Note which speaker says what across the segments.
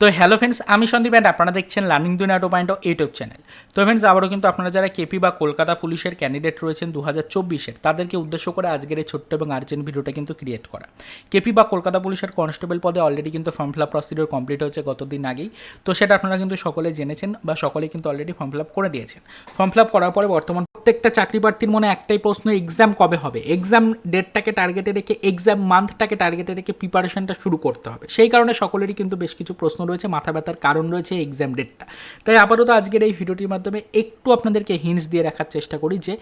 Speaker 1: তো hello friends আমি Sandeep and আপনারা দেখছেন learning Duniya two point YouTube channel তো ফ্রেন্ডস আবারও কিন্তু আপনারা যারা কেপি বা কলকাতা পুলিশের ক্যান্ডিডেট রয়েছেন দু হাজার চব্বিশের, তাদেরকে উদ্দেশ্য করে আজকের এই ছোট্ট এবং আর্জেন্ট ভিডিওটা কিন্তু ক্রিয়েট করা। কেপি বা কলকাতা পুলিশের কনস্টেবল পদে অলরেডি কিন্তু form fill up procedure complete হয়েছে গতদিন আগেই। তো সেটা আপনারা কিন্তু সকলে জেনেছেন বা সকলে কিন্তু অলরেডি ফর্ম ফিল আপ করে দিয়েছেন। ফর্ম ফিল আপ করার পরে বর্তমান প্রত্যেকটা চাকরি প্রার্থীর মনে একটাই প্রশ্ন এক্সাম কবে হবে? এক্সাম ডেটটাকে টার্গেটে রেখে এক্সাম মান্থটাকে টার্গেটে রেখে প্রিপারেশনটা শুরু করতে হবে। সেই কারণে সকলেরই কিন্তু বেশ কিছু প্রশ্ন রয়েছে, মাথা ব্যথার কারণ রয়েছে এক্সাম ডেটটা তাই আপাতত আজকের এই ভিডিওটির মাধ্যমে একটু আপনাদেরকে হিন্টস দিয়ে রাখার চেষ্টা করি যে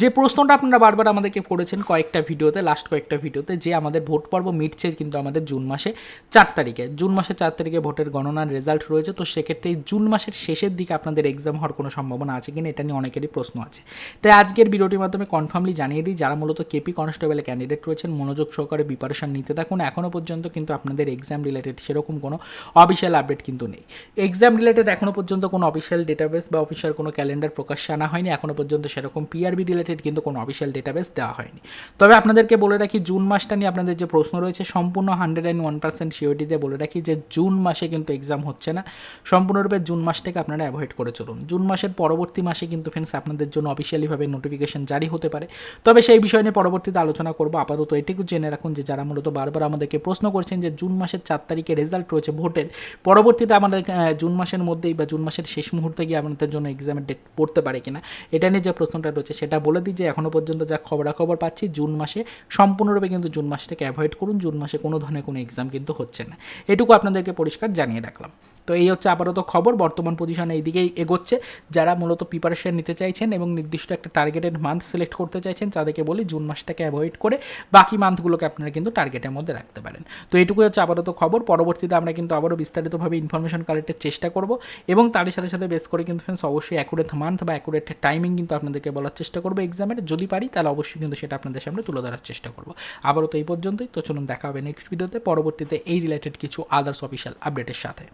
Speaker 1: যে প্রশ্নটা আপনারা বারবার আমাদেরকে করেছেন কয়েকটা ভিডিওতে লাস্ট কয়েকটা ভিডিওতে, যে আমাদের ভোট পর্ব মিটছে কিন্তু আমাদের জুন মাসে চার তারিখে। জুন মাসে চার তারিখে ভোটের গণনার রেজাল্ট রয়েছে, তো সেক্ষেত্রে জুন মাসের শেষের দিকে আপনাদের এক্সাম হওয়ার কোনো সম্ভাবনা আছে কিনা, এটা নিয়ে অনেকেরই প্রশ্ন আছে। তাই আজকের ভিডিওটির মাধ্যমে কনফার্মলি জানিয়ে দিই, যারা মূলত কেপি কনস্টেবলের ক্যান্ডিডেট রয়েছেন, মনোযোগ সহকারে প্রিপারেশন নিতে থাকুন। এখনও পর্যন্ত কিন্তু আপনাদের এক্সাম রিলেটেড সেরকম কোনো অফিসিয়াল আপডেট কিন্তু নেই। এক্সাম রিলেটেড এখনও পর্যন্ত কোনো অফিসিয়াল ডেটাবেস বা অফিসিয়াল কোনো ক্যালেন্ডার প্রকাশ্যে আনা হয়নি। এখনও পর্যন্ত সেরকম পিআরবি রিলেটেড কিন্তু কোনো অফিসিয়াল ডেটাবেস দেওয়া হয়নি। তবে আপনাদেরকে বলে রাখি, জুন মাসটা নিয়ে আপনাদের যে প্রশ্ন রয়েছে, সম্পূর্ণ হান্ড্রেড অ্যান্ড ওয়ান পার্সেন্ট সিওরিটিতে বলে রাখি যে জুন মাসে কিন্তু এক্সাম হচ্ছে না। সম্পূর্ণরূপে জুন মাসটাকে আপনারা অ্যাভয়েড করে চলুন। জুন মাসের পরবর্তী মাসে কিন্তু ফ্রেন্ডস আপনাদের জন্য অফিসিয়ালিভাবে নোটিফিকেশন জারি হতে পারে। তবে সেই বিষয় নিয়ে পরবর্তীতে আলোচনা করব। আপাতত এটুকু জেনে রাখুন যে যারা মূলত বারবার আমাদেরকে প্রশ্ন করছেন যে জুন মাসের চার তারিখে রেজাল্ট রয়েছে ভোটের, পরবর্তীতে আমাদের জুন মাসের মধ্যেই বা জুন মাসের শেষ মুহূর্তে গিয়ে আপনাদের জন্য এক্সামের ডেট পড়তে পারে কিনা, এটা নিয়ে যে প্রশ্নটা রয়েছে সেটা বলে দিই যে এখনও পর্যন্ত যা খবরাখবর পাচ্ছি, জুন মাসে সম্পূর্ণরূপে কিন্তু জুন মাসটাকে অ্যাভয়েড করুন। জুন মাসে কোনো ধরনের কোনো এক্সাম কিন্তু হচ্ছে না। এটুকু আপনাদেরকে পরিষ্কার জানিয়ে রাখলাম। তো এই হচ্ছে আপাতত খবর। বর্তমান পজিশনে এই দিকেই এগোচ্ছে। যারা মূলত প্রিপারেশন নিতে চাইছেন এবং নির্দিষ্ট একটা টার্গেটেড মান্থ সিলেক্ট করতে চাইছেন, তাদেরকে বলি জুন মাসটাকে অ্যাভয়েড করে বাকি মান্থগুলোকে আপনারা কিন্তু টার্গেটের মধ্যে রাখতে পারেন। তো এটুকুই হচ্ছে আপাতত খবর। পরবর্তীতে আমরা কিন্তু আবারও বিস্তারিতভাবে ইনফরমেশন কালেক্টের চেষ্টা করব এবং তার সাথে সাথে বেস করে কিন্তু ফ্রেন্ডস অবশ্যই অ্যাকুরেট মান্থ বা অ্যাকুরেট টাইমিং কিন্তু আপনাদেরকে বলার চেষ্টা করব এক্সামের যদি পারি তাহলে অবশ্যই কিন্তু সেটা আপনাদের সামনে তুলে ধরার চেষ্টা করব। আবারও তো এই পর্যন্তই। তো চলুন দেখা হবে নেক্সট ভিডিওতে পরবর্তীতে এই রিলেটেড কিছু আদার্স অফিসিয়াল আপডেটের সাথে।